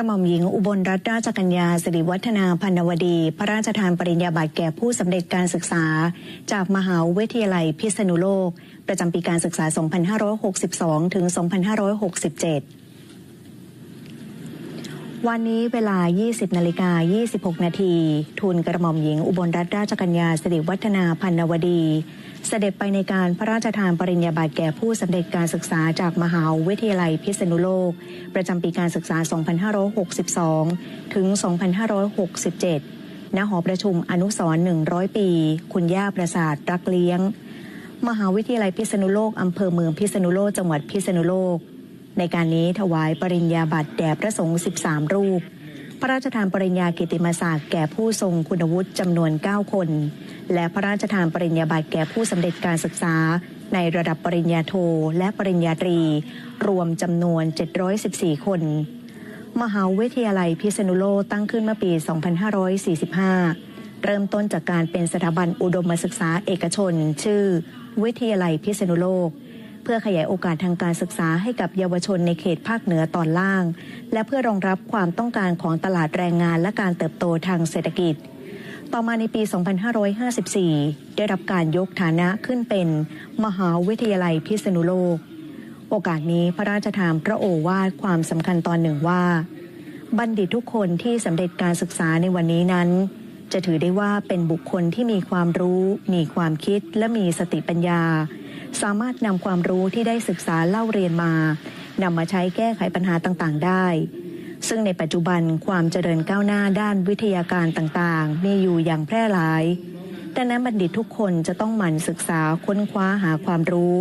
ระหม่อมหญิงอุบลรัตนราชกัญญาสิริวัฒนาพันนวดี พระราชทานปริญญาบัตรแก่ผู้สำเร็จการศึกษา จากมหาวิทยาลัยพิษณุโลก ประจำปีการศึกษา 2562 ถึง 2567วันนี้เวลา 20 นาฬิกา 26 นาทีทูลกระหม่อมหญิงอุบลรัตนราชกัญญาสิริวัฒนาพันนวดี เสด็จไปในการพระราชทานปริญญาบัตรแก่ผู้สำเร็จการศึกษาจากมหาวิทยาลัยพิษณุโลก ประจำปีการศึกษา 2562 ถึง 2567 ณ หอประชุมอนุสรณ์100 ปี คุณย่าประสาทรักเลี้ยง มหาวิทยาลัยพิษณุโลกอำเภอเมืองพิษณุโลก จังหวัดพิษณุโลก ในการนี้ถวายปริญญาบัตรแด่พระสงฆ์ 13 รูป พระราชทานปริญญากิติมศักดิ์แก่ผู้ทรงคุณวุฒิจำนวน 9 คน และพระราชทานปริญญาบัตรแก่ผู้สำเร็จการศึกษา ในระดับปริญญาโทและปริญญาตรี รวมจำนวน 714 คน มหาวิทยาลัยพิษณุโลกตั้งขึ้นเมื่อปี 2545 เริ่มต้นจากการเป็นสถาบันอุดมศึกษาเอกชน ชื่อ วิทยาลัยพิษณุโลก เพื่อขยายโอกาสทางการศึกษาให้กับเยาวชนในเขตภาคเหนือตอนล่าง และเพื่อรองรับความต้องการของตลาดแรงงานและการเติบโตทางเศรษฐกิจ ต่อมาในปี 2554 ได้รับการยกฐานะขึ้นเป็น มหาวิทยาลัยพิษณุโลก โอกาสนี้พระราชทานพระโอวาทความสำคัญตอนหนึ่งว่า บัณฑิตทุกคนที่สำเร็จการศึกษาในวันนี้นั้นจะถือได้ว่าเป็นบุคคลที่มีความรู้ มีความคิด และมีสติปัญญา สามารถนำความรู้ที่ได้ศึกษาเล่าเรียนมานำมาใช้แก้ไขปัญหาต่างๆ ได้ ซึ่งในปัจจุบันความเจริญก้าวหน้าด้านวิทยาการต่างๆ มีอยู่อย่างแพร่หลายดังนั้นบัณฑิตทุกคนจะต้องหมั่นศึกษาค้นคว้าหาความรู้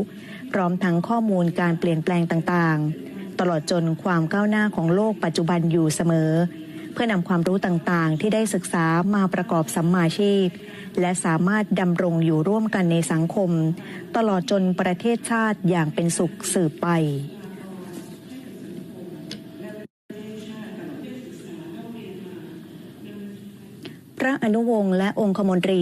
พร้อมทั้งข้อมูลการเปลี่ยนแปลงต่างๆ ตลอดจนความก้าวหน้าของโลกปัจจุบันอยู่เสมอ พื่อนำความรู้ต่างๆ ที่ได้ศึกษามาประกอบสัมมาชีพ และสามารถดำรงอยู่ร่วมกันในสังคม ตลอดจนประเทศชาติอย่างเป็นสุขสืบไปพระอนุวงศ์และองคมนตรี